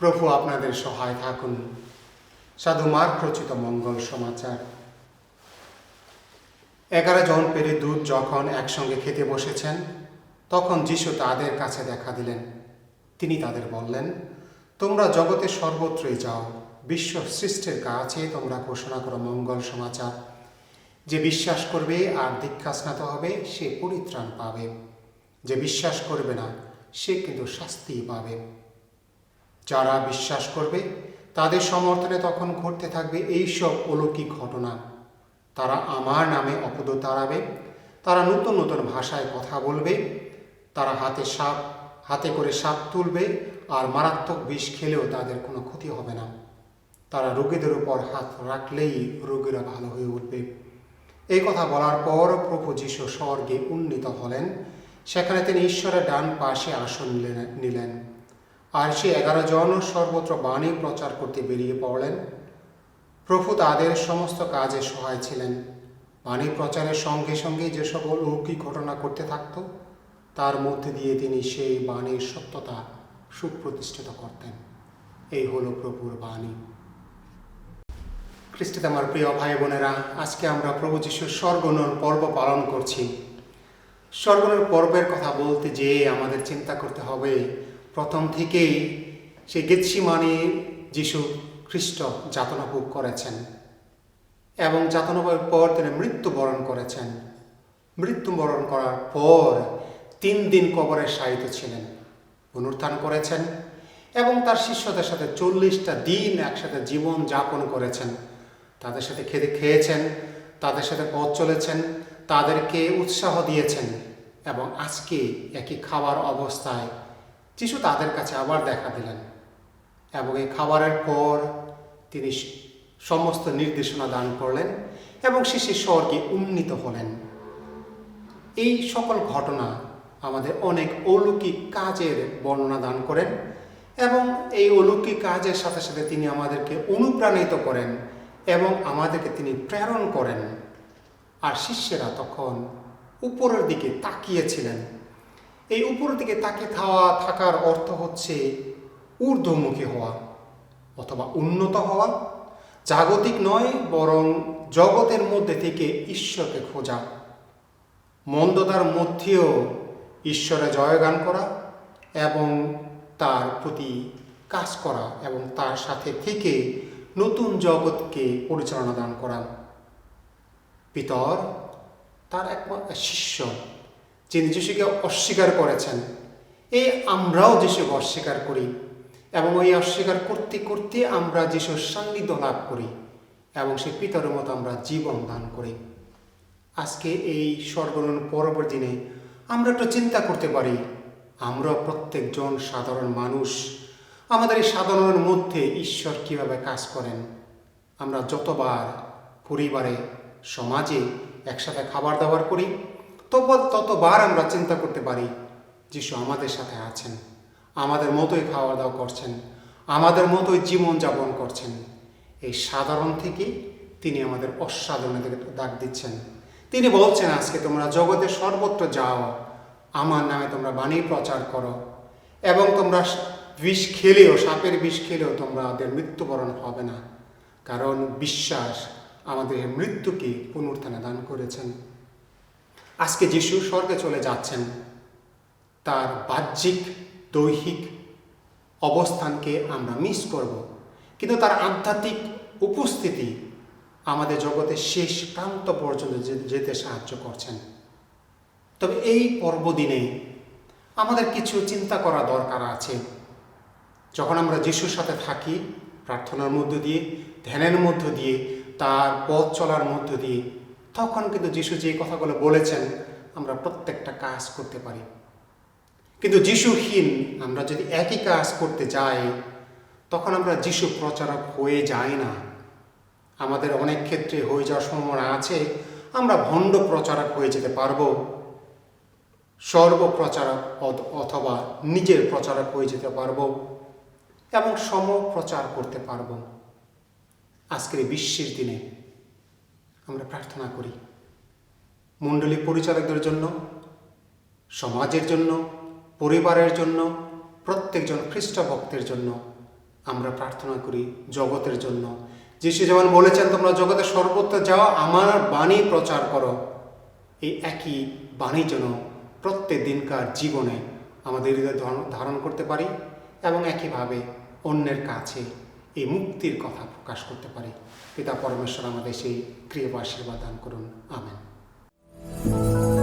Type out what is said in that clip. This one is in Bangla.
প্রভু আপনাদের সহায় থাকুন। সাধু মার্ক রচিত মঙ্গল সমাচার। এগারো জন পেরে দুধ যখন একসঙ্গে খেতে বসেছেন, তখন যিশু তাদের কাছে দেখা দিলেন। তিনি তাদের বললেন, তোমরা জগতে সর্বত্রই যাও, বিশ্ব সৃষ্টির কাছে তোমরা ঘোষণা করো মঙ্গল সমাচার। যে বিশ্বাস করবে আর দীক্ষা স্নাত হবে, সে পরিত্রাণ পাবে। যে বিশ্বাস করবে না, সে কিন্তু শাস্তি পাবে। যারা বিশ্বাস করবে, তাদের সমর্থনে তখন ঘটতে থাকবে এইসব অলৌকিক ঘটনা। তারা আমার নামে অপদ তাড়াবে, তারা নতুন নতুন ভাষায় কথা বলবে, তারা হাতে সাপ, হাতে করে সাপ তুলবে আর মারাত্মক বিষ খেলেও তাদের কোনো ক্ষতি হবে না। তারা রোগীদের উপর হাত রাখলেই রোগীরা ভালো হয়ে উঠবে। এই কথা বলার পর প্রভু যীশু স্বর্গে উন্নীত হলেন। সেখানে তিনি ঈশ্বরের ডান পাশে আসন নিলেন- নিলেন। আর সে এগারো জন সর্বত্র বাণী প্রচার করতে বেরিয়ে পড়লেন। প্রভু তাদের সমস্ত কাজে সহায় ছিলেন। বাণী প্রচারের সঙ্গে সঙ্গে যে সকল অলৌকিক ঘটনা করতে থাকত, তার মধ্যে দিয়ে তিনি সেই বাণীর সত্যতা সুপ্রতিষ্ঠিত করতেন। এই হলো প্রভুর বাণী। খ্রিস্টিতে আমার প্রিয় ভাই বোনেরা, আজকে আমরা প্রভু যিশুর স্বর্গনর পর্ব পালন করছি। স্বর্গনর পর্বের কথা বলতে যেয়ে আমাদের চিন্তা করতে হবে প্রথম থেকেই সে গেৎসিমানি যিশু খ্রিস্ট যাতনা ভোগ করেছেন এবং যাতনাভোগের পর তিনি মৃত্যুবরণ করেছেন। মৃত্যুবরণ করার পর তিন দিন কবরে শায়িত ছিলেন, পুনরুত্থান করেছেন এবং তার শিষ্যদের সাথে চল্লিশটা দিন একসাথে জীবন যাপন করেছেন। তাদের সাথে খেতে খেয়েছেন, তাদের সাথে পথ চলেছেন, তাদেরকে উৎসাহ দিয়েছেন এবং আজকে একই খাবার অবস্থায় যিশু তাদের কাছে আবার দেখা দিলেন এবং এই খাবারের পর তিনি সমস্ত নির্দেশনা দান করলেন এবং শেষে স্বর্গে উন্নীত হলেন। এই সকল ঘটনা আমাদের অনেক অলৌকিক কাজের বর্ণনা দান করেন এবং এই অলৌকিক কাজের সাথে সাথে তিনি আমাদেরকে অনুপ্রাণিত করেন এবং আমাদেরকে তিনি প্রেরণ করেন। আর শিষ্যেরা তখন উপরের দিকে তাকিয়েছিলেন। এই উপরের দিকে তাকে থাওয়া থাকার অর্থ হচ্ছে ঊর্ধ্বমুখী হওয়া অথবা উন্নত হওয়া। জাগতিক নয়, বরং জগতের মধ্যে থেকে ঈশ্বরকে খোঁজা। মন্দতার মধ্যেও ঈশ্বরে জয়গান করা এবং তার প্রতি কাজ করা এবং তার সাথে থেকে নতুন জগৎকে পরিচালনা দান করা। পিতর, তার একমাত্র শিষ্য। যিনি যিশুকে অস্বীকার করেছেন, এই আমরাও যিশুকে অস্বীকার করি এবং ওই অস্বীকার করতে করতে আমরা যিশুর সান্নিধ্য লাভ করি এবং সে পিতরের মতো আমরা জীবন দান করি। আজকে এই স্বর্গরণ পরবর দিনে আমরা একটু চিন্তা করতে পারি আমরা প্রত্যেকজন সাধারণ মানুষ, আমাদের এই সাধারণের মধ্যে ঈশ্বর কীভাবে কাজ করেন? আমরা যতবার পরিবারে, সমাজে একসাথে খাবার দাবার করি তবু ততবার আমরা চিন্তা করতে পারি, যিশু আমাদের সাথে আছেন, আমাদের মতোই খাওয়া দাওয়া করছেন, আমাদের মতোই জীবন যাপন করছেন। এই সাধারণ থেকে তিনি আমাদের অসাধারণের দিকে ডাক দিচ্ছেন। তিনি বলছেন, আজকে তোমরা জগতে সর্বত্র যাও, আমার নামে তোমরা বাণী প্রচার করো, এবং তোমরা বিষ খেলেও, সাপের বিষ খেলেও তোমাদের মৃত্যুবরণ হবে না, কারণ বিশ্বাস আমাদের মৃত্যুকে পুনরুত্থানে দান করেছেন। আজকে যিশু স্বর্গে চলে যাচ্ছেন। তার বাহ্যিক, দৈহিক অবস্থানকে আমরা মিস করব। কিন্তু তার আধ্যাত্মিক উপস্থিতি আমাদের জগতের শেষ প্রান্ত পর্যন্ত যেতে সাহায্য করছেন। তবে এই পর্বদিনে আমাদের কিছু চিন্তা করা দরকার আছে। যখন আমরা যিশুর সাথে থাকি, প্রার্থনার মধ্য দিয়ে, ধ্যানের মধ্য দিয়ে, তার পথ চলার মধ্য দিয়ে তখন কিন্তু যিশু যে কথাগুলো বলেছেন, আমরা প্রত্যেকটা কাজ করতে পারি। কিন্তু যিশুহীন, আমরা যদি একই কাজ করতে যাই, তখন আমরা যিশু প্রচারক হয়ে যাই না। আমাদের অনেক ক্ষেত্রে হয়ে যাওয়ার সম্ভাবনা আছে, আমরা ভণ্ড প্রচারক হয়ে যেতে পারব। সর্বপ্রচারক অথ- অথবা নিজের প্রচারক হয়ে যেতে পারব এবং সমপ্রচার করতে পারব। আজকের বিশ্বের দিনে আমরা প্রার্থনা করি। মণ্ডলী পরিচালকদের জন্য, সমাজের জন্য, পরিবারের জন্য, প্রত্যেকজন খ্রিস্ট ভক্তের জন্য আমরা প্রার্থনা করি জগতের জন্য। যিশু যেমন বলেছেন, তোমরা জগতের সর্বত্র যাও, আমার বাণী প্রচার করো। এই একই বাণী যেন প্রত্যেক দিনকার জীবনে আমাদের হৃদয় ধারণ করতে পারি এবং একইভাবে অন্যের কাছে এই মুক্তির কথা প্রকাশ করতে পারি। পিতা পরমেশ্বর আমাদের সেই ক্রিয়া আশীর্বাদ দান করুন। আমেন।